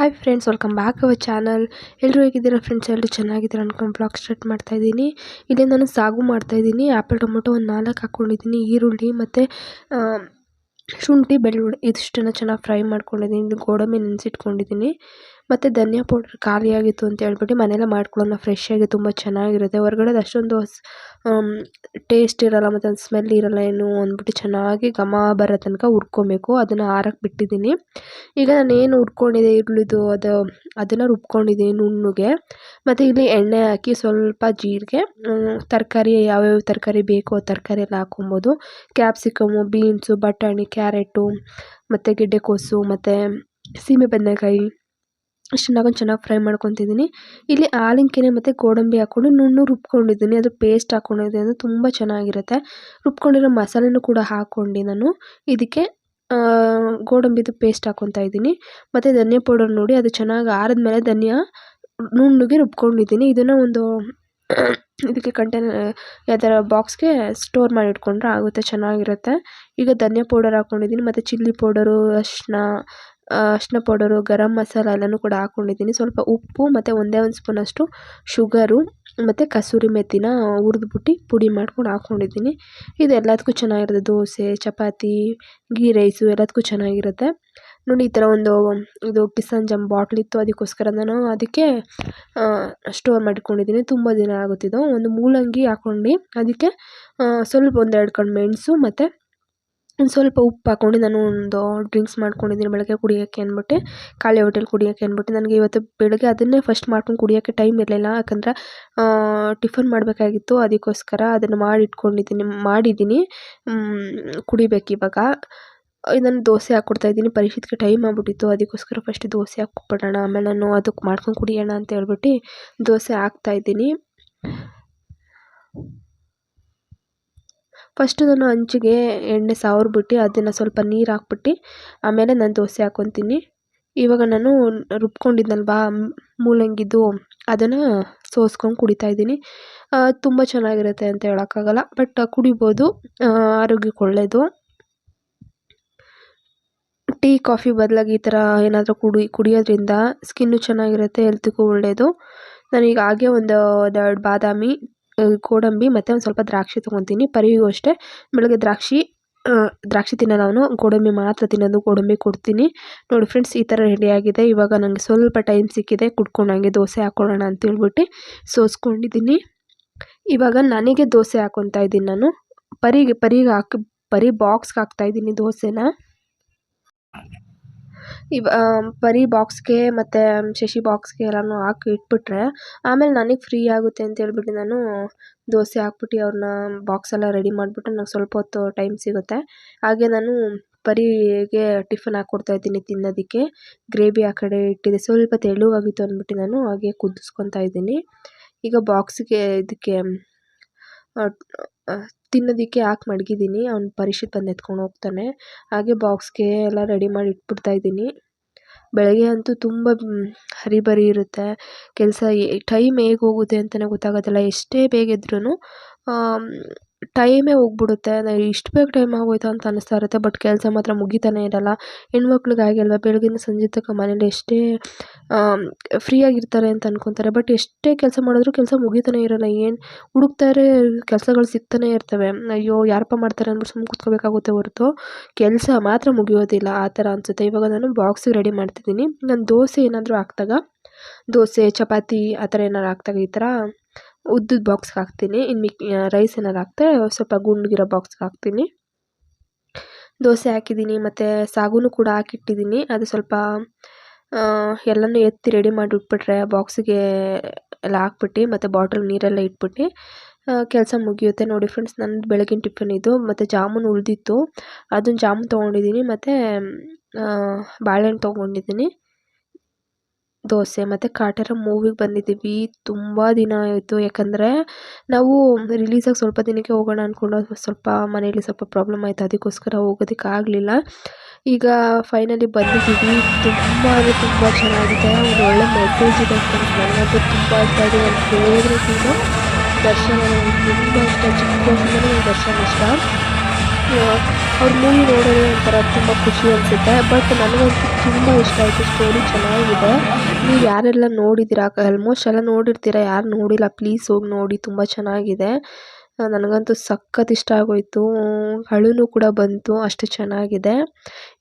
Hi friends welcome back our channel ಎಲ್ಲರೂ ಹೇಗಿದ್ದೀರಾ friends ಎಲ್ಲರೂ ಚೆನ್ನಾಗಿದ್ದೀರಾ ಅನ್ಕೊಂಡು ಬ್ಲಾಗ್ ಸ್ಟಾರ್ಟ್ ಮಾಡ್ತಾ ಇದ್ದೀನಿ. ಇಲ್ಲಿ ನಾನು ಸಾಗು ಮಾಡ್ತಾ ಇದ್ದೀನಿ. ಆ್ಯಪಲ್ ಟೊಮೊಟೊ ಒಂದು ನಾಲ್ಕು ಹಾಕ್ಕೊಂಡಿದ್ದೀನಿ ಈರುಳ್ಳಿ ಮತ್ತು ಶುಂಠಿ, ಬೆಳ್ಳುಳ್ಳಿ, ಇದಿಷ್ಟನ್ನು ಚೆನ್ನಾಗಿ ಫ್ರೈ ಮಾಡ್ಕೊಂಡಿದ್ದೀನಿ. ಗೋಡಂಬಿ ನೆನೆಸಿಟ್ಕೊಂಡಿದ್ದೀನಿ. ಮತ್ತು ಧನಿಯಾ ಪೌಡ್ರ್ ಖಾಲಿಯಾಗಿತ್ತು ಅಂತ ಹೇಳ್ಬಿಟ್ಟು ಮನೆಯಲ್ಲೇ ಮಾಡ್ಕೊಳ್ಳೋಣ ಫ್ರೆಶ್ ಆಗಿ ತುಂಬ ಚೆನ್ನಾಗಿರುತ್ತೆ. ಹೊರ್ಗಡೆದು ಅಷ್ಟೊಂದು ಟೇಸ್ಟ್ ಇರೋಲ್ಲ, ಮತ್ತು ಅದು ಸ್ಮೆಲ್ ಇರೋಲ್ಲ ಏನು ಅಂದ್ಬಿಟ್ಟು ಚೆನ್ನಾಗಿ ಘಮ ಬರೋ ತನಕ ಹುರ್ಕೊಬೇಕು. ಅದನ್ನು ಆರಕ್ಕೆ ಬಿಟ್ಟಿದ್ದೀನಿ. ಈಗ ನಾನು ಏನು ಹುರ್ಕೊಂಡಿದ್ದೆ ಈರುಳ್ಳಿದು ಅದು, ಅದನ್ನು ರುಬ್ಕೊಂಡಿದ್ದೀನಿ ನುಣ್ಣಗೆ. ಮತ್ತು ಇಲ್ಲಿ ಎಣ್ಣೆ ಹಾಕಿ ಸ್ವಲ್ಪ ಜೀರಿಗೆ ತರಕಾರಿ, ಯಾವ್ಯಾವ ತರಕಾರಿ ಬೇಕೋ ತರಕಾರಿ ಎಲ್ಲ ಹಾಕ್ಕೊಬೋದು. ಕ್ಯಾಪ್ಸಿಕಮ್ಮು ಬೀನ್ಸು ಬಟಾಣಿ ಕ್ಯಾರೆಟು ಮತ್ತು ಗೆಡ್ಡೆಕೋಸು ಮತ್ತು ಸೀಮೆ ಬದನೆಕಾಯಿ ಇಷ್ಟನ್ನ ಹಾಕೊಂಡು ಚೆನ್ನಾಗಿ ಫ್ರೈ ಮಾಡ್ಕೊತಿದ್ದೀನಿ ಇಲ್ಲಿ ಹಾಲಿನ ಮತ್ತು ಗೋಡಂಬಿ ಹಾಕ್ಕೊಂಡು ನುಣ್ಣು ರುಬ್ಕೊಂಡಿದ್ದೀನಿ ಅದು ಪೇಸ್ಟ್ ಹಾಕ್ಕೊಂಡಿದ್ದೀನಿ ಅದು ತುಂಬ ಚೆನ್ನಾಗಿರುತ್ತೆ. ರುಬ್ಕೊಂಡಿರೋ ಮಸಾಲೆನೂ ಕೂಡ ಹಾಕ್ಕೊಂಡು ನಾನು. ಇದಕ್ಕೆ ಗೋಡಂಬಿದು ಪೇಸ್ಟ್ ಹಾಕ್ಕೊತಾ ಇದ್ದೀನಿ ಮತ್ತು ಧನಿಯಾ ಪೌಡರ್ ನೋಡಿ, ಅದು ಚೆನ್ನಾಗಿ ಆರಿದ್ಮೇಲೆ ಧನಿಯಾ ನುಣ್ಣಗೆ ರುಬ್ಕೊಂಡಿದ್ದೀನಿ ಇದನ್ನು ಒಂದು ಇದಕ್ಕೆ ಕಂಟೈನರ್ ಯಾವ್ದಾರ ಬಾಕ್ಸ್ಗೆ ಸ್ಟೋರ್ ಮಾಡಿ ಇಟ್ಕೊಂಡ್ರೆ ಆಗುತ್ತೆ, ಚೆನ್ನಾಗಿರುತ್ತೆ. ಈಗ ಧನಿಯಾ ಪೌಡರ್ ಹಾಕ್ಕೊಂಡಿದ್ದೀನಿ ಮತ್ತು ಚಿಲ್ಲಿ ಪೌಡರು ಅರಿಶ್ಣ ಅರಿಶ್ಣ ಪೌಡರು, ಗರಂ ಮಸಾಲ ಎಲ್ಲನೂ ಕೂಡ ಹಾಕ್ಕೊಂಡಿದ್ದೀನಿ ಸ್ವಲ್ಪ ಉಪ್ಪು ಮತ್ತು ಒಂದೇ ಒಂದು ಸ್ಪೂನಷ್ಟು ಶುಗರು ಮತ್ತು ಕಸೂರಿ ಮೆಥಿನ ಹುರಿದ್ಬಿಟ್ಟು ಪುಡಿ ಮಾಡ್ಕೊಂಡು ಹಾಕ್ಕೊಂಡಿದ್ದೀನಿ ಇದು ಎಲ್ಲದಕ್ಕೂ ಚೆನ್ನಾಗಿರುತ್ತೆ. ದೋಸೆ, ಚಪಾತಿ ಗೀ ರೈಸು ಎಲ್ಲದಕ್ಕೂ ಚೆನ್ನಾಗಿರುತ್ತೆ. ನೋಡಿ, ಈ ಥರ ಒಂದು, ಇದು ಕಿಸಾನ್ ಜಮ್ ಬಾಟ್ಲಿತ್ತು ಅದಕ್ಕೋಸ್ಕರ ನಾನು ಅದಕ್ಕೆ ಸ್ಟೋರ್ ಮಾಡಿಟ್ಕೊಂಡಿದ್ದೀನಿ ತುಂಬ ದಿನ ಆಗುತ್ತಿದ್ದು ಒಂದು ಮೂಲಂಗಿ ಹಾಕ್ಕೊಂಡು, ಅದಕ್ಕೆ ಸ್ವಲ್ಪ ಒಂದೆರಡು ಕಣ್ಣು ಮೆಣಸು ಮತ್ತು ಸ್ವಲ್ಪ ಉಪ್ಪು ಹಾಕ್ಕೊಂಡು ನಾನು ಒಂದು ಡ್ರಿಂಕ್ಸ್ ಮಾಡ್ಕೊಂಡಿದ್ದೀನಿ ಬೆಳಗ್ಗೆ ಕುಡಿಯೋಕ್ಕೆ ಅಂದ್ಬಿಟ್ಟು, ಖಾಲಿ ಹೊಟ್ಟೆಲಿ ಕುಡಿಯೋಕ್ಕೆ ಅಂದ್ಬಿಟ್ಟು. ನನಗೆ ಇವತ್ತು ಬೆಳಗ್ಗೆ ಅದನ್ನೇ ಫಸ್ಟ್ ಮಾಡ್ಕೊಂಡು ಕುಡಿಯೋಕ್ಕೆ ಟೈಮ್ ಇರಲಿಲ್ಲ. ಯಾಕಂದ್ರೆ ಟಿಫನ್ ಮಾಡಬೇಕಾಗಿತ್ತು. ಅದಕ್ಕೋಸ್ಕರ ಅದನ್ನು ಮಾಡಿ ಇಟ್ಕೊಂಡಿದ್ದೀನಿ ಮಾಡಿದ್ದೀನಿ. ಕುಡಿಬೇಕು ಇವಾಗ ನಾನು ದೋಸೆ ಹಾಕ್ಕೊಡ್ತಾಯಿದ್ದೀನಿ ಪರೀಕ್ಷೆಗೆ ಟೈಮ್ ಆಗ್ಬಿಟ್ಟಿತ್ತು. ಅದಕ್ಕೋಸ್ಕರ ಫಸ್ಟ್ ದೋಸೆ ಹಾಕ್ಬಿಡೋಣ. ಆಮೇಲೆ ನಾನು ಅದಕ್ಕೆ ಮಾಡ್ಕೊಂಡು ಕುಡಿಯೋಣ ಅಂತ ಹೇಳ್ಬಿಟ್ಟು ದೋಸೆ ಹಾಕ್ತಾಯಿದ್ದೀನಿ ಫಸ್ಟು ನಾನು ಹಂಚಿಗೆ ಎಣ್ಣೆ ಸಾವಿರ್ಬಿಟ್ಟು ಅದನ್ನು ಸ್ವಲ್ಪ ನೀರು ಹಾಕ್ಬಿಟ್ಟು ಆಮೇಲೆ ನಾನು ದೋಸೆ ಹಾಕ್ಕೊತೀನಿ ಇವಾಗ ನಾನು ರುಬ್ಕೊಂಡಿದ್ನಲ್ವಾ ಮೂಲಂಗಿದು ಅದನ್ನು ಸೋಸ್ಕೊಂಡು ಕುಡಿತಾ ಇದ್ದೀನಿ. ತುಂಬ ಚೆನ್ನಾಗಿರುತ್ತೆ ಅಂತ ಹೇಳೋಕ್ಕಾಗಲ್ಲ, ಬಟ್ ಕುಡಿಬೋದು ಆರೋಗ್ಯಕ್ಕೆ ಒಳ್ಳೆಯದು ಟೀ, ಕಾಫಿ ಬದಲಾಗಿ ಈ ಥರ ಏನಾದರೂ ಕುಡಿ, ಕುಡಿಯೋದ್ರಿಂದ ಸ್ಕಿನ್ನು ಚೆನ್ನಾಗಿರುತ್ತೆ, ಹೆಲ್ತಿಗೂ ಒಳ್ಳೆಯದು ನಾನೀಗ ಹಾಗೆ ಒಂದು, ಒಂದೆರಡು ಬಾದಾಮಿ ಗೋಡಂಬಿ ಮತ್ತು ಒಂದು ಸ್ವಲ್ಪ ದ್ರಾಕ್ಷಿ ತೊಗೊತೀನಿ. ಪರಿಗೂ ಅಷ್ಟೇ. ಬೆಳಗ್ಗೆ ದ್ರಾಕ್ಷಿ ದ್ರಾಕ್ಷಿ ತಿನ್ನಲ್ಲ ಅವನು ಗೋಡಂಬಿ ಮಾತ್ರ ತಿನ್ನೋದು ಗೋಡಂಬಿ ಕೊಡ್ತೀನಿ. ನೋಡಿ ಫ್ರೆಂಡ್ಸ್, ಈ ಥರ ರೆಡಿಯಾಗಿದೆ ಇವಾಗ ನನಗೆ ಸ್ವಲ್ಪ ಟೈಮ್ ಸಿಕ್ಕಿದೆ, ಕುಡ್ಕೊಂಡು ಹಂಗೆ ದೋಸೆ ಹಾಕೊಳ್ಳೋಣ ಅಂತ ಹೇಳ್ಬಿಟ್ಟು ಸೋಸ್ಕೊಂಡಿದ್ದೀನಿ. ಇವಾಗ ನನಗೆ ದೋಸೆ ಹಾಕೊತಾ ಇದ್ದೀನಿ ನಾನು. ಪರಿಗೆ ಪರಿಗೆ ಹಾಕಿ, ಪರಿ ಬಾಕ್ಸ್ಗೆ ಹಾಕ್ತಾಯಿದ್ದೀನಿ ದೋಸೆನ. ಇವ ಬರೀ ಬಾಕ್ಸ್ಗೆ ಮತ್ತು ಶಶಿ ಬಾಕ್ಸ್ಗೆ ಎಲ್ಲನೂ ಹಾಕಿ ಇಟ್ಬಿಟ್ರೆ ಆಮೇಲೆ ನನಗೆ ಫ್ರೀ ಆಗುತ್ತೆ ಅಂತ ಹೇಳ್ಬಿಟ್ಟು ನಾನು ದೋಸೆ ಹಾಕ್ಬಿಟ್ಟು ಅವ್ರನ್ನ ಬಾಕ್ಸ್ ಎಲ್ಲ ರೆಡಿ ಮಾಡಿಬಿಟ್ಟು ನಂಗೆ ಸ್ವಲ್ಪ ಹೊತ್ತು ಟೈಮ್ ಸಿಗುತ್ತೆ. ಹಾಗೆ ನಾನು ಪರಿಗೆ ಟಿಫನ್ ಹಾಕ್ಕೊಡ್ತಾ ಇದ್ದೀನಿ ತಿನ್ನೋದಕ್ಕೆ. ಗ್ರೇವಿ ಆ ಕಡೆ ಇಟ್ಟಿದೆ. ಸ್ವಲ್ಪ ತೆಳುವಾಗಿತ್ತು ಅಂದ್ಬಿಟ್ಟು ನಾನು ಹಾಗೆ ಕುದಿಸ್ಕೊತಾ ಇದ್ದೀನಿ. ಈಗ ಬಾಕ್ಸ್ಗೆ ಇದಕ್ಕೆ ತಿನ್ನೋದಕ್ಕೆ ಹಾಕಿ ಮಡಗಿದ್ದೀನಿ ಅವ್ನು ಪರೀಕ್ಷೆಗೆ ಬಂದು ಎತ್ಕೊಂಡು ಹೋಗ್ತಾನೆ. ಹಾಗೆ ಬಾಕ್ಸ್ಗೆ ಎಲ್ಲ ರೆಡಿ ಮಾಡಿ ಇಟ್ಬಿಡ್ತಾ ಇದ್ದೀನಿ. ಬೆಳಗ್ಗೆ ಅಂತೂ ತುಂಬ ಹರಿಬರಿ ಇರುತ್ತೆ. ಕೆಲಸ ಟೈಮ್ ಹೇಗೆ ಹೋಗುತ್ತೆ ಅಂತಲೇ ಗೊತ್ತಾಗೋದಿಲ್ಲ. ಎಷ್ಟೇ ಬೇಗ ಎದ್ರೂ ಟೈಮೇ ಹೋಗ್ಬಿಡುತ್ತೆ. ಇಷ್ಟು ಬೇಗ ಟೈಮ್ ಆಗೋಯ್ತು ಅಂತ ಅನ್ನಿಸ್ತಾ ಇರುತ್ತೆ. ಬಟ್ ಕೆಲಸ ಮಾತ್ರ ಮುಗಿತಾನೇ ಇರಲ್ಲ. ಹೆಣ್ಮಕ್ಳಿಗೆ ಹಾಗೆ ಅಲ್ವಾ? ಸಂಜೆ ತನಕ ಮನೇಲಿ ಎಷ್ಟೇ ಫ್ರೀಯಾಗಿರ್ತಾರೆ ಅಂತ ಅನ್ಕೊತಾರೆ. ಬಟ್ ಎಷ್ಟೇ ಕೆಲಸ ಮಾಡಿದ್ರು ಕೆಲಸ ಮುಗಿತಾನೇ ಇರಲ್ಲ. ಏನು ಹುಡುಕ್ತಾರೆ ಕೆಲಸಗಳು ಸಿಗ್ತಾನೆ ಇರ್ತವೆ. ಅಯ್ಯೋ, ಯಾರಪ್ಪ ಮಾಡ್ತಾರೆ ಅಂದ್ಬಿಟ್ಟು ಸುಮ್ಮನೆ ಕೂತ್ಕೋಬೇಕಾಗುತ್ತೆ ಹೊರತು. ಕೆಲಸ ಮಾತ್ರ ಮುಗಿಯೋದಿಲ್ಲ. ಆ ಥರ ಅನಿಸುತ್ತೆ. ಇವಾಗ ನಾನು ಬಾಕ್ಸಿಗೆ ರೆಡಿ ಮಾಡ್ತಿದ್ದೀನಿ. ನಾನು ದೋಸೆ ಏನಾದರೂ ಹಾಕ್ದಾಗ, ದೋಸೆ, ಚಪಾತಿ, ಆ ಥರ ಏನಾರು ಹಾಕ್ದಾಗ ಈ ಥರ ಉದ್ದದ ಬಾಕ್ಸ್ಗೆ ಹಾಕ್ತೀನಿ. ಇನ್ನು ಮಿಕ್ ರೈಸ್ ಏನಾರು ಹಾಕ್ತಾರೆ ಸ್ವಲ್ಪ ಗುಂಡ್ಗಿರೋ ಬಾಕ್ಸ್ಗೆ ಹಾಕ್ತೀನಿ. ದೋಸೆ ಹಾಕಿದ್ದೀನಿ, ಮತ್ತು ಸಾಗುನು ಕೂಡ ಹಾಕಿಟ್ಟಿದ್ದೀನಿ. ಅದು ಸ್ವಲ್ಪ ಎಲ್ಲನೂ ಎತ್ತಿ ರೆಡಿ ಮಾಡಿ ಇಟ್ಬಿಟ್ರೆ ಬಾಕ್ಸಿಗೆ ಎಲ್ಲ ಹಾಕ್ಬಿಟ್ಟು, ಮತ್ತು ಬಾಟಲ್ ನೀರೆಲ್ಲ ಇಟ್ಬಿಟ್ಟು ಕೆಲಸ ಮುಗಿಯುತ್ತೆ. ನೋಡಿ ಫ್ರೆಂಡ್ಸ್ ನಂದು ಬೆಳಗಿನ ಟಿಫನ್ ಇದು. ಮತ್ತು ಜಾಮೂನು ಉಳಿದಿತ್ತು. ಅದನ್ನು ಜಾಮೂನ್ ತೊಗೊಂಡಿದ್ದೀನಿ. ಮತ್ತು ಬಾಳೆಹಣ್ಣು ತೊಗೊಂಡಿದ್ದೀನಿ. ದೋಸೆ ಮತ್ತು ಕಾಟರ ಮೂವಿಗೆ ಬಂದಿದ್ದೀವಿ. ತುಂಬ ದಿನ ಆಯಿತು. ಯಾಕಂದರೆ ನಾವು ರಿಲೀಸಾಗಿ ಸ್ವಲ್ಪ ದಿನಕ್ಕೆ ಹೋಗೋಣ ಅಂದ್ಕೊಂಡು ಸ್ವಲ್ಪ ಮನೆಯಲ್ಲಿ ಸ್ವಲ್ಪ ಪ್ರಾಬ್ಲಮ್ ಆಯಿತು. ಅದಕ್ಕೋಸ್ಕರ ಹೋಗೋದಕ್ಕೆ ಆಗಲಿಲ್ಲ. ಈಗ ಫೈನಲಿ ಬಂದಿದ್ದೀವಿ. ತುಂಬ ಅಂದರೆ ತುಂಬ ಚೆನ್ನಾಗಿದೆ. ಒಂದು ಒಳ್ಳೆ ಮೆಸೇಜ್ ಇದೆ ಅಂತ ತುಂಬ ಇಷ್ಟ ಆಗಿದೆ ನನ್ನ ಫೇವ್ರೆಟ್ ಇದು ದರ್ಶನ ತುಂಬ ಇಷ್ಟ. ಚಿಕ್ಕ ದರ್ಶನ್ ಇಷ್ಟ. ಅವ್ರ ಮೂವಿ ನೋಡೋದೇ ಒಂಥರ ತುಂಬ ಖುಷಿ ಅನಿಸುತ್ತೆ. ಬಟ್ ನನಗಂತೂ ತುಂಬ ಇಷ್ಟ ಆಯಿತು. ಸ್ಟೋರಿ ಚೆನ್ನಾಗಿದೆ. ನೀವು ಯಾರೆಲ್ಲ ನೋಡಿದ್ದೀರಾ ಆಲ್ಮೋಸ್ಟ್ ಎಲ್ಲ ನೋಡಿರ್ತೀರ? ಯಾರು ನೋಡಿಲ್ಲ? ಪ್ಲೀಸ್ ಹೋಗಿ ನೋಡಿ. ತುಂಬ ಚೆನ್ನಾಗಿದೆ. ನನಗಂತೂ ಸಖತ್ ಇಷ್ಟ ಆಗೋಯ್ತು. ಹಳುನೂ ಕೂಡ ಬಂತು. ಅಷ್ಟು ಚೆನ್ನಾಗಿದೆ.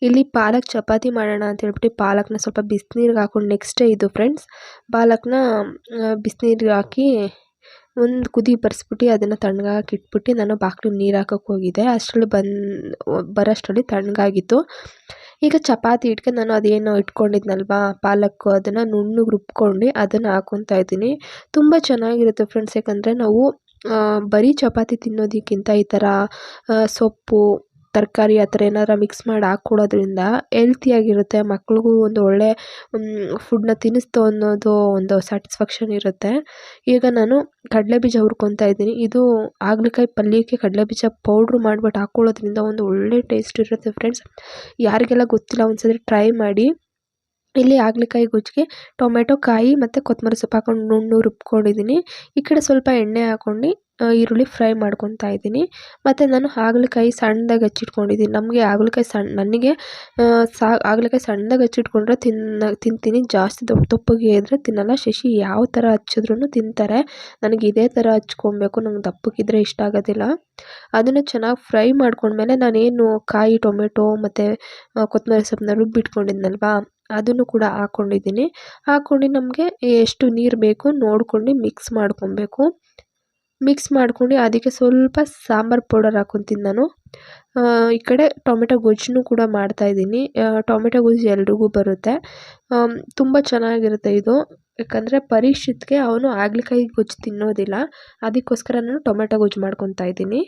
ಇಲ್ಲಿ ಪಾಲಕ್ ಚಪಾತಿ ಮಾಡೋಣ ಅಂತ ಹೇಳ್ಬಿಟ್ಟು ಪಾಲಕ್ನ ಸ್ವಲ್ಪ ಬಿಸಿನೀರಿಗೆ ಹಾಕೊಂಡು ನೆಕ್ಸ್ಟ್ ಇದು ಫ್ರೆಂಡ್ಸ್ ಪಾಲಕ್ನ ಬಿಸಿನೀರಿಗೆ ಹಾಕಿ ಒಂದು ಕುದಿ ಬರ್ಸ್ಬಿಟ್ಟು ಅದನ್ನು ತಣ್ಣಗಾಕಿ ಇಟ್ಬಿಟ್ಟು ನಾನು ಬಾಕ್ಲಿಗೆ ನೀರು ಹಾಕಕ್ಕೆ ಹೋಗಿದ್ದೆ. ಅಷ್ಟರಲ್ಲಿ ಬಂದು, ಬರೋಷ್ಟರಲ್ಲಿ ತಣ್ಣಗಾಗಿತ್ತು. ಈಗ ಚಪಾತಿ ಇಟ್ಕೊಂಡು ನಾನು ಅದೇನೋ ಇಟ್ಕೊಂಡಿದ್ನಲ್ವಾ ಪಾಲಕ್ಕು ಅದನ್ನು ನುಣ್ಣಗೆ ರುಬ್ಕೊಂಡು ಅದನ್ನು ಹಾಕೊತಾ ಇದ್ದೀನಿ. ತುಂಬ ಚೆನ್ನಾಗಿರುತ್ತೆ ಫ್ರೆಂಡ್ಸ್, ಯಾಕಂದರೆ ನಾವು ಬರೀ ಚಪಾತಿ ತಿನ್ನೋದಕ್ಕಿಂತ ಈ ಥರ ಸೊಪ್ಪು ತರಕಾರಿ ಆ ಥರ ಏನಾರ ಮಿಕ್ಸ್ ಮಾಡಿ ಹಾಕ್ಕೊಡೋದ್ರಿಂದ ಹೆಲ್ತಿಯಾಗಿರುತ್ತೆ ಮಕ್ಳಿಗೂ ಒಂದು ಒಳ್ಳೆ ಫುಡ್ನ ತಿನ್ನಿಸ್ತು ಅನ್ನೋದು ಒಂದು ಸ್ಯಾಟಿಸ್ಫ್ಯಾಕ್ಷನ್ ಇರುತ್ತೆ. ಈಗ ನಾನು ಕಡಲೆ ಬೀಜ ಹುರ್ಕೊತಾ ಇದ್ದೀನಿ. ಇದು ಹಾಗಲಕಾಯಿ ಪಲ್ಯಕ್ಕೆ ಕಡಲೆ ಬೀಜ ಪೌಡ್ರ್ ಮಾಡಿಬಿಟ್ಟು ಹಾಕ್ಕೊಳ್ಳೋದ್ರಿಂದ ಒಂದು ಒಳ್ಳೆ ಟೇಸ್ಟ್ ಇರುತ್ತೆ ಫ್ರೆಂಡ್ಸ್ ಯಾರಿಗೆಲ್ಲ ಗೊತ್ತಿಲ್ಲ ಒಂದ್ಸರಿ ಟ್ರೈ ಮಾಡಿ. ಇಲ್ಲಿ ಹಾಗಲಕಾಯಿ ಗೊಜ್ಜಿಗೆ ಟೊಮೆಟೊ, ಕಾಯಿ ಮತ್ತು ಕೊತ್ತಂಬರಿ ಸೊಪ್ಪು ಹಾಕೊಂಡು ನುಣ್ಣು ರುಬ್ಕೊಂಡಿದ್ದೀನಿ. ಈ ಕಡೆ ಸ್ವಲ್ಪ ಎಣ್ಣೆ ಹಾಕ್ಕೊಂಡು ಈರುಳ್ಳಿ ಫ್ರೈ ಮಾಡ್ಕೊತಾ ಇದ್ದೀನಿ. ಮತ್ತು ನಾನು ಹಾಗಲಕಾಯಿ ಸಣ್ಣದಾಗಿ ಹಚ್ಚಿಟ್ಕೊಂಡಿದ್ದೀನಿ. ನಮಗೆ ಹಾಗಲಕಾಯಿ ಸಣ್ಣ ನನಗೆ ಸಾ, ಹಾಗಲಕಾಯಿ ಸಣ್ಣದಾಗಿ ಹೆಚ್ಚಿಟ್ಕೊಂಡ್ರೆ ತಿನ್ನ ತಿಂತೀನಿ. ಜಾಸ್ತಿ ದೊಡ್ಡ ದಪ್ಪಗೆ ಇದ್ದರೆ ತಿನ್ನಲ್ಲ. ಶಶಿ ಯಾವ ಥರ ಹಚ್ಚಿದ್ರೂ ತಿಂತಾರೆ. ನನಗೆ ಇದೇ ಥರ ಹಚ್ಕೊಬೇಕು. ನಂಗೆ ದಪ್ಪಕ್ಕಿದ್ರೆ ಇಷ್ಟ ಆಗೋದಿಲ್ಲ. ಅದನ್ನು ಚೆನ್ನಾಗಿ ಫ್ರೈ ಮಾಡ್ಕೊಂಡ್ಮೇಲೆ ನಾನೇನು ಕಾಯಿ, ಟೊಮೆಟೊ ಮತ್ತು ಕೊತ್ತಂಬರಿ ಸೊಪ್ಪನ್ನ ರುಬ್ಬಿಟ್ಕೊಂಡಿದ್ನಲ್ವಾ, ಅದನ್ನು ಕೂಡ ಹಾಕ್ಕೊಂಡಿದ್ದೀನಿ. ಹಾಕ್ಕೊಂಡು ನಮಗೆ ಎಷ್ಟು ನೀರು ಬೇಕು ನೋಡ್ಕೊಂಡು ಮಿಕ್ಸ್ ಮಾಡ್ಕೊಬೇಕು. ಮಿಕ್ಸ್ ಮಾಡ್ಕೊಂಡು ಅದಕ್ಕೆ ಸ್ವಲ್ಪ ಸಾಂಬಾರು ಪೌಡರ್ ಹಾಕೊತೀನಿ ನಾನು. ಈ ಕಡೆ ಟೊಮೆಟೊ ಗೊಜ್ಜನ್ನು ಕೂಡ ಮಾಡ್ತಾಯಿದ್ದೀನಿ ಟೊಮೆಟೊ ಗೊಜ್ಜು ಎಲ್ರಿಗೂ ಬರುತ್ತೆ. ತುಂಬ ಚೆನ್ನಾಗಿರುತ್ತೆ ಇದು. ಯಾಕಂದರೆ ಪರೀಕ್ಷಿತ್ಗೆ ಅವನು ಆಗ್ಲಿಕಾಯಿ ಗೊಜ್ಜು ತಿನ್ನೋದಿಲ್ಲ. ಅದಕ್ಕೋಸ್ಕರ ನಾನು ಟೊಮೆಟೊ ಗೊಜ್ಜು ಮಾಡ್ಕೊತಾ ಇದ್ದೀನಿ.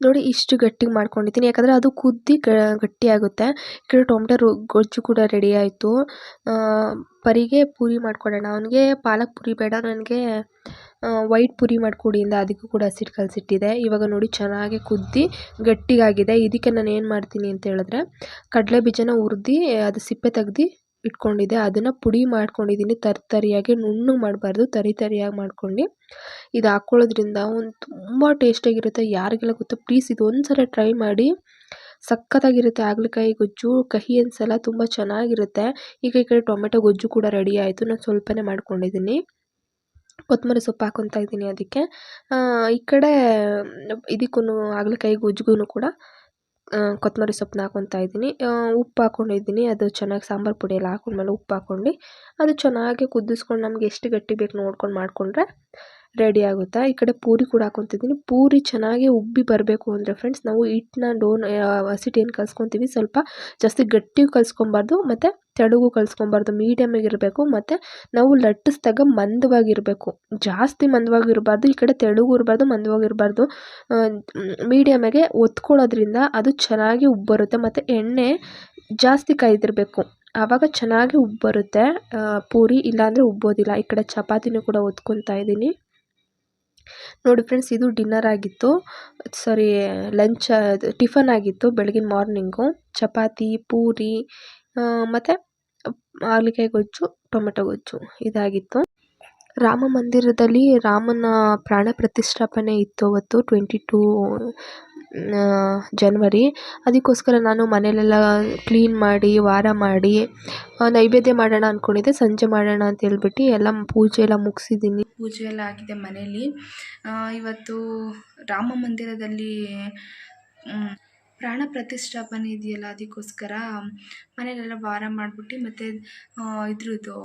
ನೋಡಿ, ಇಷ್ಟು ಗಟ್ಟಿಗೆ ಮಾಡ್ಕೊಂಡಿದ್ದೀನಿ. ಯಾಕಂದರೆ ಅದು ಕುದ್ದಿ ಗಟ್ಟಿಯಾಗುತ್ತೆ. ಈ ಕಡೆ ಟೊಮೆಟೊ ಗೊಜ್ಜು ಕೂಡ ರೆಡಿ ಆಯಿತು. ಪರಿಗೆ ಪೂರಿ ಮಾಡ್ಕೊಡೋಣ. ಅವನಿಗೆ ಪಾಲಕ್ ಪೂರಿ ಬೇಡ. ನನಗೆ ವೈಟ್ ಪುರಿ ಇಂದ ಅದಕ್ಕೂ ಕೂಡ ಹಸಿಟ್ಟು ಕಲಸಿಟ್ಟಿದೆ. ಇವಾಗ ನೋಡಿ ಚೆನ್ನಾಗಿ ಕುದ್ದು ಗಟ್ಟಿಗಾಗಿದೆ. ಇದಕ್ಕೆ ನಾನು ಏನು ಮಾಡ್ತೀನಿ ಅಂತ ಹೇಳಿದ್ರೆ ಕಡಲೆ ಬೀಜನ ಹುರ್ದು, ಅದು ಸಿಪ್ಪೆ ತೆಗ್ದು ಇಟ್ಕೊಂಡಿದ್ದೆ. ಅದನ್ನು ಪುಡಿ ಮಾಡ್ಕೊಂಡಿದ್ದೀನಿ. ತರಿ ತರಿಯಾಗಿ ನುಣ್ಣು ಮಾಡಬಾರ್ದು. ತರಿ ತರಿಯಾಗಿ ಮಾಡ್ಕೊಂಡು ಇದು ಹಾಕ್ಕೊಳ್ಳೋದ್ರಿಂದ ಒಂದು ತುಂಬ ಟೇಸ್ಟಿಯಾಗಿರುತ್ತೆ ಯಾರಿಗೆಲ್ಲ ಗೊತ್ತೋ ಪ್ಲೀಸ್ ಇದು ಒಂದು ಸಲ ಟ್ರೈ ಮಾಡಿ. ಸಖತ್ತಾಗಿರುತ್ತೆ. ಹಾಗಲಕಾಯಿ ಗೊಜ್ಜು, ಕಹಿ ಅನ್ಸಲ್ಲ, ತುಂಬ ಚೆನ್ನಾಗಿರುತ್ತೆ. ಈಗ ಈ ಕಡೆ ಟೊಮೆಟೊ ಗೊಜ್ಜು ಕೂಡ ರೆಡಿ ಆಯಿತು. ನಾನು ಸ್ವಲ್ಪನೇ ಮಾಡ್ಕೊಂಡಿದ್ದೀನಿ. ಕೊತ್ತಂಬರಿ ಸೊಪ್ಪು ಹಾಕೊತಾ ಇದ್ದೀನಿ ಅದಕ್ಕೆ. ಈ ಕಡೆ ಇದಕ್ಕೂ ಹಾಗಲಕಾಯಿ ಗೊಜ್ಜಿಗೂ ಕೂಡ ಕೊತ್ತಂಬರಿ ಸೊಪ್ಪನ್ನ ಹಾಕೊತಾ ಇದ್ದೀನಿ. ಉಪ್ಪು ಹಾಕೊಂಡಿದ್ದೀನಿ. ಅದು ಚೆನ್ನಾಗಿ ಸಾಂಬಾರು ಪುಡಿ ಎಲ್ಲ ಹಾಕೊಂಡ್ಮೇಲೆ ಉಪ್ಪು ಹಾಕ್ಕೊಂಡು ಅದು ಚೆನ್ನಾಗಿ ಕುದಿಸ್ಕೊಂಡು ನಮ್ಗೆ ಎಷ್ಟು ಗಟ್ಟಿ ಬೇಕು ನೋಡ್ಕೊಂಡು ಮಾಡಿಕೊಂಡ್ರೆ ರೆಡಿ ಆಗುತ್ತಾ? ಈ ಕಡೆ ಪೂರಿ ಕೂಡ ಹಾಕ್ಕೊತಿದ್ದೀನಿ ಪೂರಿ ಚೆನ್ನಾಗಿ ಉಬ್ಬಿ ಬರಬೇಕು ಅಂದರೆ ಫ್ರೆಂಡ್ಸ್ ನಾವು ಹಿಟ್ಟನ್ನ ಡೋನ್ ಹಸಿಟ್ಟು ಏನು ಕಲ್ಸ್ಕೊತೀವಿ. ಸ್ವಲ್ಪ ಜಾಸ್ತಿ ಗಟ್ಟಿಗೂ ಕಲಿಸ್ಕೊಬಾರ್ದು, ಮತ್ತು ತೆಳುಗೂ ಕಲ್ಸ್ಕೊಬಾರ್ದು. ಮೀಡಿಯಮಾಗಿರಬೇಕು ಮತ್ತು ನಾವು ಲಟ್ಟಿಸ್ದಾಗ ಮಂದವಾಗಿರಬೇಕು. ಜಾಸ್ತಿ ಮಂದವಾಗಿರಬಾರ್ದು, ಈ ಕಡೆ ತೆಳುಗು ಇರಬಾರ್ದು, ಮಂದವಾಗಿರಬಾರ್ದು. ಮೀಡಿಯಮಾಗೆ ಒತ್ಕೊಳ್ಳೋದ್ರಿಂದ ಅದು ಚೆನ್ನಾಗಿ ಉಬ್ಬರುತ್ತೆ. ಮತ್ತು ಎಣ್ಣೆ ಜಾಸ್ತಿ ಕಾಯ್ದಿರಬೇಕು. ಆವಾಗ ಚೆನ್ನಾಗಿ ಉಬ್ಬರುತ್ತೆ. ಪೂರಿ, ಇಲ್ಲಾಂದರೆ ಉಬ್ಬೋದಿಲ್ಲ. ಈ ಕಡೆ ಚಪಾತಿನೂ ಕೂಡ ಒತ್ಕೊತಾ ಇದ್ದೀನಿ. ನೋಡಿ ಫ್ರೆಂಡ್ಸ್, ಇದು ಡಿನ್ನರ್ ಆಗಿತ್ತು. ಸಾರಿ, ಲಂಚ್, ಟಿಫನ್ ಆಗಿತ್ತು ಬೆಳಗಿನ ಮಾರ್ನಿಂಗು. ಚಪಾತಿ, ಪೂರಿ ಮತ್ತು ಹಾಗಲಕಾಯಿ ಗೊಜ್ಜು, ಟೊಮೆಟೊ ಗೊಜ್ಜು ಇದಾಗಿತ್ತು. ರಾಮ ಮಂದಿರದಲ್ಲಿ ರಾಮನ ಪ್ರಾಣ ಪ್ರತಿಷ್ಠಾಪನೆ ಇತ್ತು ಅವತ್ತು ಟ್ವೆಂಟಿ ಟೂ ಜನ್ವರಿ ಅದಕ್ಕೋಸ್ಕರ ನಾನು ಮನೆಯಲ್ಲೆಲ್ಲ ಕ್ಲೀನ್ ಮಾಡಿ, ವಾರ ಮಾಡಿ ನೈವೇದ್ಯ ಮಾಡೋಣ ಅಂದ್ಕೊಂಡಿದ್ದೆ ಸಂಜೆ ಮಾಡೋಣ ಅಂತ ಹೇಳ್ಬಿಟ್ಟು ಎಲ್ಲ ಪೂಜೆ ಎಲ್ಲ ಮುಗಿಸಿದ್ದೀನಿ. ಪೂಜೆ ಎಲ್ಲ ಆಗಿದೆ ಮನೆಯಲ್ಲಿ. ಇವತ್ತು ರಾಮ ಮಂದಿರದಲ್ಲಿ ಪ್ರಾಣ ಪ್ರತಿಷ್ಠಾಪನೆ ಇದೆಯಲ್ಲ ಅದಕ್ಕೋಸ್ಕರ ಮನೆಯಲ್ಲೆಲ್ಲ ವಾರ ಮಾಡಿಬಿಟ್ಟು ಮತ್ತು ಇದ್ರದ್ದು,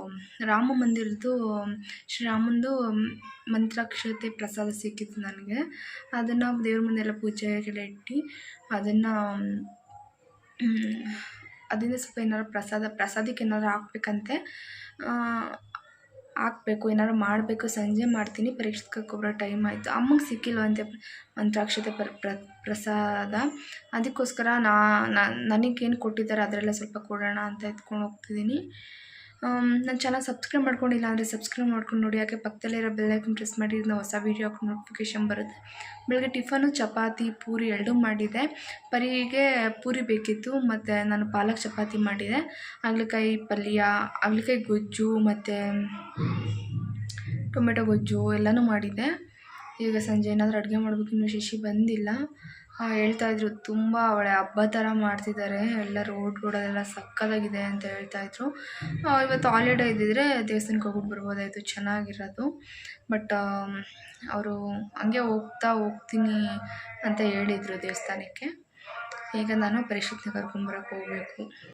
ರಾಮ ಮಂದಿರದ್ದು ಶ್ರೀರಾಮಂದು ಮಂತ್ರಾಕ್ಷತೆ ಪ್ರಸಾದ ಸಿಕ್ಕಿತ್ತು ನನಗೆ. ಅದನ್ನು ದೇವ್ರ ಮುಂದೆಲ್ಲ ಪೂಜೆಗೆಲ್ಲ ಇಟ್ಟು ಅದನ್ನು ಅದರಿಂದ ಸ್ವಲ್ಪ ಏನಾರು ಪ್ರಸಾದ, ಪ್ರಸಾದಕ್ಕೆ ಏನಾದ್ರು ಹಾಕ್ಬೇಕಂತೆ. ಹಾಕ್ಬೇಕು, ಏನಾದ್ರು ಮಾಡಬೇಕು, ಸಂಜೆ ಮಾಡ್ತೀನಿ, ಪರೀಕ್ಷೆಗೆ ಬರೋ ಟೈಮ್ ಆಯಿತು. ಅಮ್ಮಗೆ ಸಿಕ್ಕಿಲ್ವಂತೆ ಮಂತ್ರಾಕ್ಷತೆ ಪ್ರ- ಪ್ರಸಾದ? ಅದಕ್ಕೋಸ್ಕರ ನಾ, ನನಗೇನು ಕೊಟ್ಟಿದ್ದಾರೆ ಅದರಲ್ಲೇ ಸ್ವಲ್ಪ ಕೊಡೋಣ ಅಂತ ಎತ್ಕೊಂಡು ಹೋಗ್ತಿದ್ದೀನಿ. ನನ್ನ ಚಾನಲ್ ಸಬ್ಸ್ಕ್ರೈಬ್ ಮಾಡ್ಕೊಂಡಿಲ್ಲ ಅಂದರೆ ಸಬ್ಸ್ಕ್ರೈಬ್ ಮಾಡ್ಕೊಂಡು ನೋಡಿ. ಯಾಕೆ ಪಕ್ಕದಲ್ಲಿರೋ ಬೆಲ್ಲೈಕನ್ ಪ್ರೆಸ್ ಮಾಡಿ ನಾವು ಹೊಸ ವೀಡಿಯೋ ನೋಟಿಫಿಕೇಷನ್ ಬರುತ್ತೆ. ಬೆಳಗ್ಗೆ ಟಿಫನು, ಚಪಾತಿ, ಪೂರಿ ಎರಡೂ ಮಾಡಿದೆ. ಪರಿಗೆ ಪೂರಿ ಬೇಕಿತ್ತು, ಮತ್ತು ನಾನು ಪಾಲಕ್ ಚಪಾತಿ ಮಾಡಿದೆ. ಹಾಗಲಕಾಯಿ ಪಲ್ಯ, ಹಾಗಲಕಾಯಿ ಗೊಜ್ಜು, ಮತ್ತು ಟೊಮೆಟೊ ಗೊಜ್ಜು ಎಲ್ಲನೂ ಮಾಡಿದ್ದೆ ಈಗ ಸಂಜೆ ಏನಾದರೂ ಅಡುಗೆ ಮಾಡಬೇಕು ಇನ್ನೂ ಶಶಿ ಬಂದಿಲ್ಲ. ಹೇಳ್ತಾಯಿದ್ರು ತುಂಬ ಒಳ್ಳೆ ಹಬ್ಬ ಥರ ಮಾಡ್ತಿದ್ದಾರೆ ಎಲ್ಲ ರೋಡ್ ರೋಡಲ್ಲೆಲ್ಲ ಸಕ್ಕತ್ತಾಗಿದೆ ಅಂತ ಹೇಳ್ತಾ ಇದ್ದರು ಇವತ್ತು ಹಾಲಿಡೇ ಇದ್ದಿದ್ದರೆ ದೇವಸ್ಥಾನಕ್ಕೆ ಹೋಗ್ಬಿಟ್ಟು ಬರ್ಬೋದಾಯಿತು. ಚೆನ್ನಾಗಿರೋದು. ಬಟ್ ಅವರು ಹಂಗೆ ಹೋಗ್ತಾ ಹೋಗ್ತೀನಿ ಅಂತ ಹೇಳಿದ್ರು ದೇವಸ್ಥಾನಕ್ಕೆ. ಈಗ ನಾನು ಪರಿಷತ್ನ ಕರ್ಕೊಂಬರಕ್ಕೆ ಹೋಗ್ಬೇಕು.